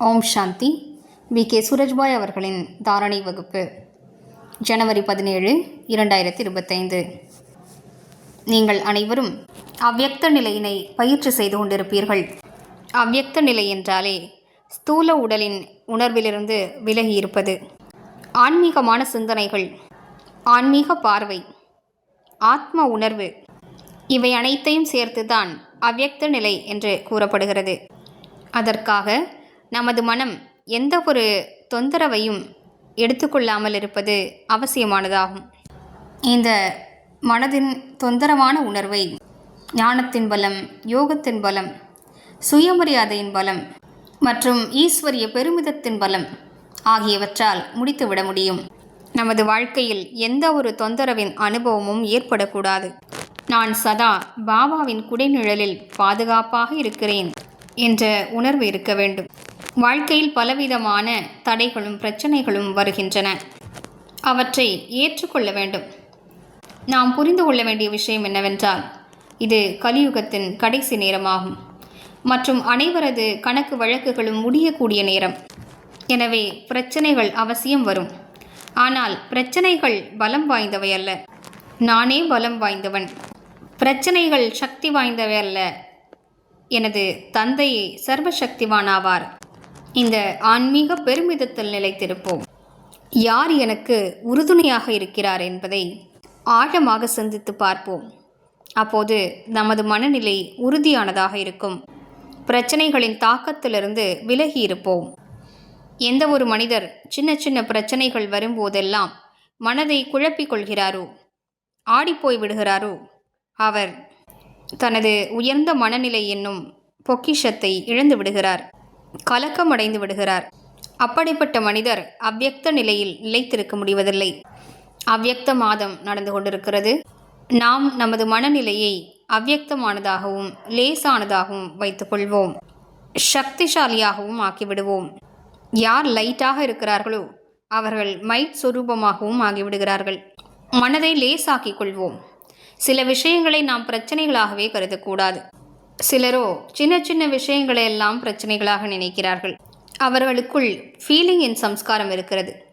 Om Shanti. We. K. Surajbhai அவர்களின் தாரணை வகுப்பு ஜனவரி பதினேழு இரண்டாயிரத்தி இருபத்தைந்து நீங்கள் அனைவரும் அவ்வக்த நிலையினை பயிற்சி செய்து கொண்டிருப்பீர்கள். அவ்வக்த நிலை என்றாலே ஸ்தூல உடலின் உணர்விலிருந்து விலகி இருப்பது. ஆன்மீகமான சிந்தனைகள் ஆன்மீக பார்வை ஆத்ம உணர்வு இவை அனைத்தையும் சேர்த்துதான் அவ்வக்த நிலை என்று கூறப்படுகிறது. அதற்காக நமது மனம் எந்த ஒரு தொந்தரவையும் எடுத்துக்கொள்ளாமல் இருப்பது அவசியமானதாகும். இந்த மனதின் தொந்தரவான உணர்வை ஞானத்தின் பலம் யோகத்தின் பலம் சுயமரியாதையின் பலம் மற்றும் ஈஸ்வரிய பெருமிதத்தின் பலம் ஆகியவற்றால் முடித்துவிட முடியும். நமது வாழ்க்கையில் எந்த ஒரு தொந்தரவின் அனுபவமும் ஏற்படக்கூடாது. நான் சதா பாபாவின் குடைநிழலில் பாதுகாப்பாக இருக்கிறேன் என்ற உணர்வு இருக்க வேண்டும். வாழ்க்கையில் பலவிதமான தடைகளும் பிரச்சனைகளும் வருகின்றன. அவற்றை ஏற்றுக்கொள்ள வேண்டும். நாம் புரிந்து கொள்ள வேண்டிய விஷயம் என்னவென்றால் இது கலியுகத்தின் கடைசி நேரமாகும். மற்றும் அனைவரது கணக்கு வழக்குகளும் முடியக்கூடிய நேரம். எனவே பிரச்சனைகள் அவசியம் வரும். ஆனால் பிரச்சனைகள் பலம் வாய்ந்தவை அல்ல. நானே பலம் வாய்ந்தவன். பிரச்சனைகள் சக்தி வாய்ந்தவை அல்ல. எனது தந்தையே சர்வசக்திவானாவார். இந்த ஆன்மீக பெருமிதத்தில் நிலைத்திருப்போம். யார் எனக்கு உறுதுணையாக இருக்கிறார் என்பதை ஆழமாக சிந்தித்து பார்ப்போம். அப்போது நமது மனநிலை உறுதியானதாக இருக்கும். பிரச்சனைகளின் தாக்கத்திலிருந்து விலகி இருப்போம். எந்த ஒரு மனிதர் சின்ன சின்ன பிரச்சனைகள் வரும்போதெல்லாம் மனதை குழப்பிக் கொள்கிறாரோ? ஆடிப்போய் விடுகிறாரோ? அவர் தனது உயர்ந்த மனநிலை என்னும் பொக்கிஷத்தை இழந்து விடுகிறார். கலக்கமடைந்து விடுகிறார். அப்படிப்பட்ட மனிதர் அவ்யக்த நிலையில் நிலைத்திருக்க முடிவதில்லை. அவ்வக்த மாதம் நடந்து கொண்டிருக்கிறது. நாம் நமது மனநிலையை அவ்வக்தமானதாகவும் லேசானதாகவும் வைத்துக்கொள்வோம் சக்திசாலியாகவும் ஆக்கிவிடுவோம். யார் லைட்டாக இருக்கிறார்களோ அவர்கள் மைட் சுரூபமாகவும் ஆகிவிடுகிறார்கள். மனதை லேசாக்கிக் கொள்வோம். சில விஷயங்களை நாம் பிரச்சனைகளாகவே கருதக்கூடாது. சிலரோ சின்ன சின்ன விஷயங்களை எல்லாம் பிரச்சனைகளாக நினைக்கிறார்கள். அவர்களுக்குள் ஃபீலிங்கின் சம்ஸ்காரம் இருக்கிறது.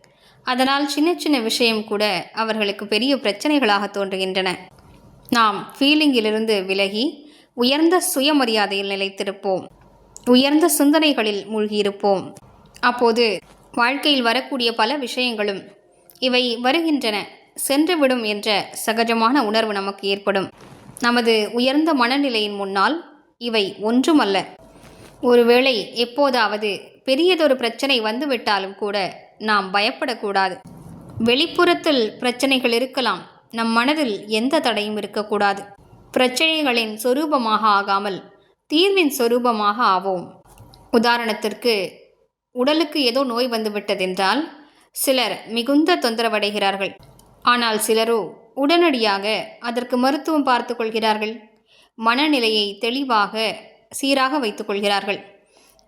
அதனால் சின்ன சின்ன விஷயம் கூட அவர்களுக்கு பெரிய பிரச்சனைகளாக தோன்றுகின்றன. நாம் ஃபீலிங்கிலிருந்து விலகி உயர்ந்த சுயமரியாதையில் நிலைத்திருப்போம். உயர்ந்த சிந்தனைகளில் மூழ்கியிருப்போம். அப்போது வாழ்க்கையில் வரக்கூடிய பல விஷயங்களும் இவை வருகின்றன. சென்றுவிடும் என்ற சகஜமான உணர்வு நமக்கு ஏற்படும். நமது உயர்ந்த மனநிலையின் முன்னால் இவை ஒன்றுமல்ல. ஒருவேளை எப்போதாவது பெரியதொரு பிரச்சனை வந்துவிட்டாலும் கூட நாம் பயப்படக்கூடாது. வெளிப்புறத்தில் பிரச்சனைகள் இருக்கலாம் நம் மனதில் எந்த தடையும் இருக்கக்கூடாது. பிரச்சனைகளின் சொரூபமாக ஆகாமல் தீர்வின் சொரூபமாக ஆவோம். உதாரணத்திற்கு உடலுக்கு ஏதோ நோய் வந்துவிட்டதென்றால் சிலர் மிகுந்த தொந்தரவடைகிறார்கள். ஆனால் சிலரோ உடனடியாக அதற்கு மருத்துவம் பார்த்து கொள்கிறார்கள். மனநிலையை தெளிவாக சீராக வைத்துக்கொள்கிறார்கள்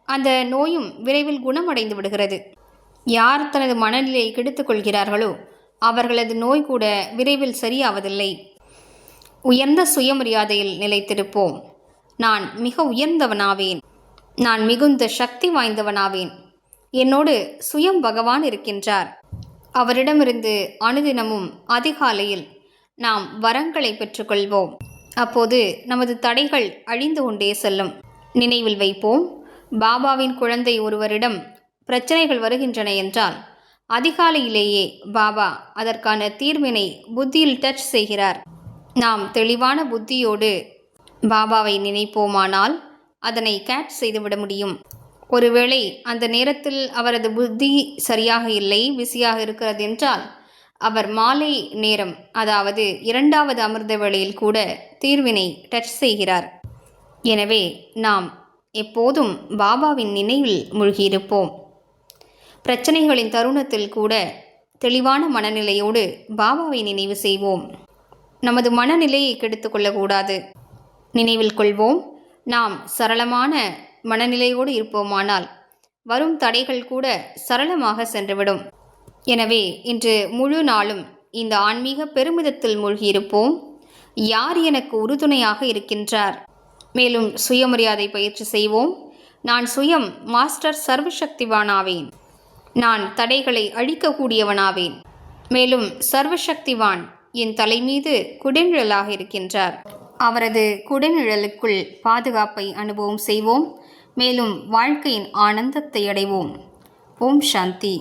அந்த நோயும் விரைவில் குணமடைந்து விடுகிறது. யார் தனது மனநிலையை கெடுத்துக்கொள்கிறார்களோ அவர்களது நோய் கூட விரைவில் சரியாவதில்லை. உயர்ந்த சுயமரியாதையில் நிலைத்திருப்போம். நான் மிக உயர்ந்தவனாவேன். நான் மிகுந்த சக்தி வாய்ந்தவனாவேன். என்னோடு சுயம் பகவான் இருக்கின்றார். அவரிடமிருந்து அனுதினமும் அதிகாலையில் நாம் வரங்களை பெற்றுக்கொள்வோம் அப்போது நமது தடைகள் அழிந்து கொண்டே செல்லும். நினைவில் வைப்போம் பாபாவின் குழந்தை ஒருவரிடம் பிரச்சனைகள் வருகின்றன என்றால் அதிகாலையிலேயே பாபா அதற்கான தீர்வினை புத்தியில் டச் செய்கிறார். நாம் தெளிவான புத்தியோடு பாபாவை நினைப்போமானால் அதனை கேட்ச் செய்துவிட முடியும். ஒருவேளை அந்த நேரத்தில் அவரது புத்தி சரியாக இல்லை பிஸியாக இருக்கிறது என்றால் அவர் மாலை நேரம் அதாவது இரண்டாவது அமிர்த வேளையில் கூட தீர்வினை டச் செய்கிறார். எனவே நாம் எப்போதும் பாபாவின் நினைவில் மூழ்கியிருப்போம். பிரச்சனைகளின் தருணத்தில் கூட தெளிவான மனநிலையோடு பாபாவை நினைவு செய்வோம். நமது மனநிலையை கெடுத்து கொள்ளக்கூடாது. நினைவில் கொள்வோம் நாம் சரளமான மனநிலையோடு இருப்போமானால் வரும் தடைகள் கூட சரளமாக சென்றுவிடும். எனவே இன்று முழு நாளும் இந்த ஆன்மீக பெருமிதத்தில் மூழ்கியிருப்போம். யார் எனக்கு உறுதுணையாக இருக்கின்றார்? மேலும் சுயமரியாதை பயிற்சி செய்வோம். நான் சுயம் மாஸ்டர் சர்வசக்திவானாவேன். நான் தடைகளை அழிக்கக்கூடியவனாவேன். மேலும் சர்வசக்திவான் என் தலைமீது குடிநிழலாக இருக்கின்றார். அவரது குடிநிழலுக்குள் பாதுகாப்பை அனுபவம் செய்வோம். மேலும் வாழ்க்கையின் ஆனந்தத்தை அடைவோம். ஓம் சாந்தி.